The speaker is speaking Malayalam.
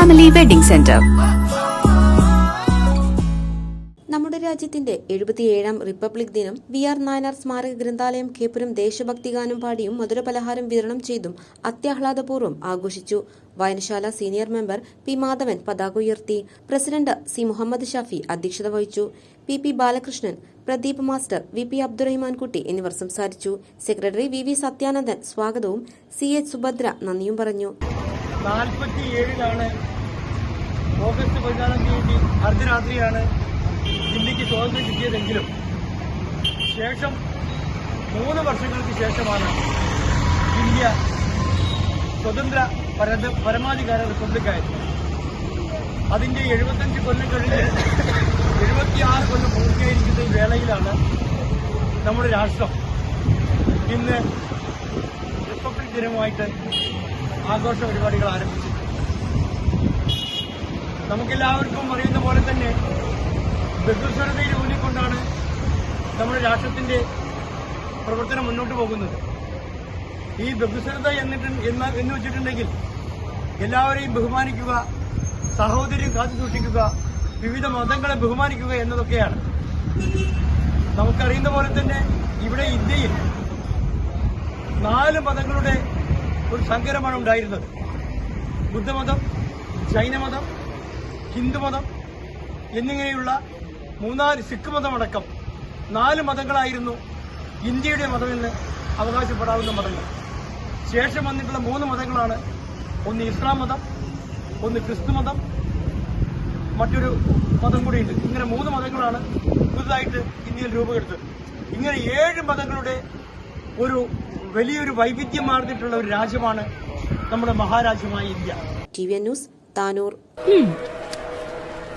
ഫാമിലി വെഡിംഗ് സെന്റർ നമ്മുടെ രാജ്യത്തിന്റെ എഴുപത്തിയേഴാം റിപ്പബ്ലിക് ദിനം വി ആർ നായനാർ സ്മാരക ഗ്രന്ഥാലയം കേപ്പുരം ദേശഭക്തി ഗാനം പാടിയും മധുരപലഹാരം വിതരണം ചെയ്തും അത്യാഹ്ലാദപൂർവം ആഘോഷിച്ചു. വായനശാല സീനിയർ മെമ്പർ പി മാധവൻ പതാക ഉയർത്തി. പ്രസിഡന്റ് സി മുഹമ്മദ് ഷാഫി അധ്യക്ഷത വഹിച്ചു. P P Balakrishnan Pradeep master V P Abdurahimankutty എന്നിവർ സംസാരിച്ചു. സെക്രട്ടറി വി വി സത്യാനന്ദൻ സ്വാഗതവും സി എച്ച് സുഭദ്ര നന്ദിയും പറഞ്ഞു. ഓഗസ്റ്റ് പതിനാലാം തീയതി അർദ്ധരാത്രിയാണ് ഇന്ത്യയ്ക്ക് സ്വാതന്ത്ര്യം കിട്ടിയതെങ്കിലും ശേഷം മൂന്ന് വർഷങ്ങൾക്ക് ശേഷമാണ് ഇന്ത്യ സ്വതന്ത്ര പരത- പരമാധികാര റിപ്പബ്ലിക്കായത്. അതിന്റെ എഴുപത്തഞ്ച് കൊല്ലം കഴിഞ്ഞ് എഴുപത്തിയാറ് കൊല്ലം പൂർത്തീകരിക്കുന്ന വേളയിലാണ് നമ്മുടെ രാഷ്ട്രം ഇന്ന് റിപ്പബ്ലിക് ദിനമായിട്ട് ആഘോഷ പരിപാടികൾ ആരംഭിച്ചു നമുക്കെല്ലാവർക്കും അറിയുന്ന പോലെ തന്നെ ബഹുസ്വരതയിൽ ഊന്നിക്കൊണ്ടാണ് നമ്മുടെ രാഷ്ട്രത്തിന്റെ പ്രവർത്തനം മുന്നോട്ട് പോകുന്നത്. ഈ ബഹുസ്വരത എന്നിട്ട് എന്ന് വെച്ചിട്ടുണ്ടെങ്കിൽ എല്ലാവരെയും ബഹുമാനിക്കുക സഹോദര്യം കാത്തു സൂക്ഷിക്കുക വിവിധ മതങ്ങളെ ബഹുമാനിക്കുക എന്നതൊക്കെയാണ്. നമുക്കറിയുന്ന പോലെ തന്നെ ഇവിടെ ഇന്ത്യയിൽ നാല് മതങ്ങളുടെ ഒരു സങ്കരമാണ് ഉണ്ടായിരുന്നത് ബുദ്ധമതം ജൈനമതം ഹിന്ദുമതം എന്നിങ്ങനെയുള്ള മൂന്നാൽ സിഖ് മതമടക്കം നാല് മതങ്ങളായിരുന്നു ഇന്ത്യയുടെ മതമെന്ന് അവകാശപ്പെടാവുന്ന മതങ്ങൾ. ശേഷം വന്നിട്ടുള്ള മൂന്ന് മതങ്ങളാണ് ഒന്ന് ഇസ്ലാം മതം ഒന്ന് ക്രിസ്തു മതം മറ്റൊരു മതം കൂടിയുണ്ട്. ഇങ്ങനെ മൂന്ന് മതങ്ങളാണ് പുതുതായിട്ട് ഇന്ത്യയിൽ രൂപപ്പെടുത്തത് ഇങ്ങനെ ഏഴ് മതങ്ങളുടെ ഒരു വലിയൊരു വൈവിധ്യം മാർന്നിട്ടുള്ള ഒരു രാജ്യമാണ് നമ്മുടെ മഹാരാജ്യമായ India. T V news Tanur.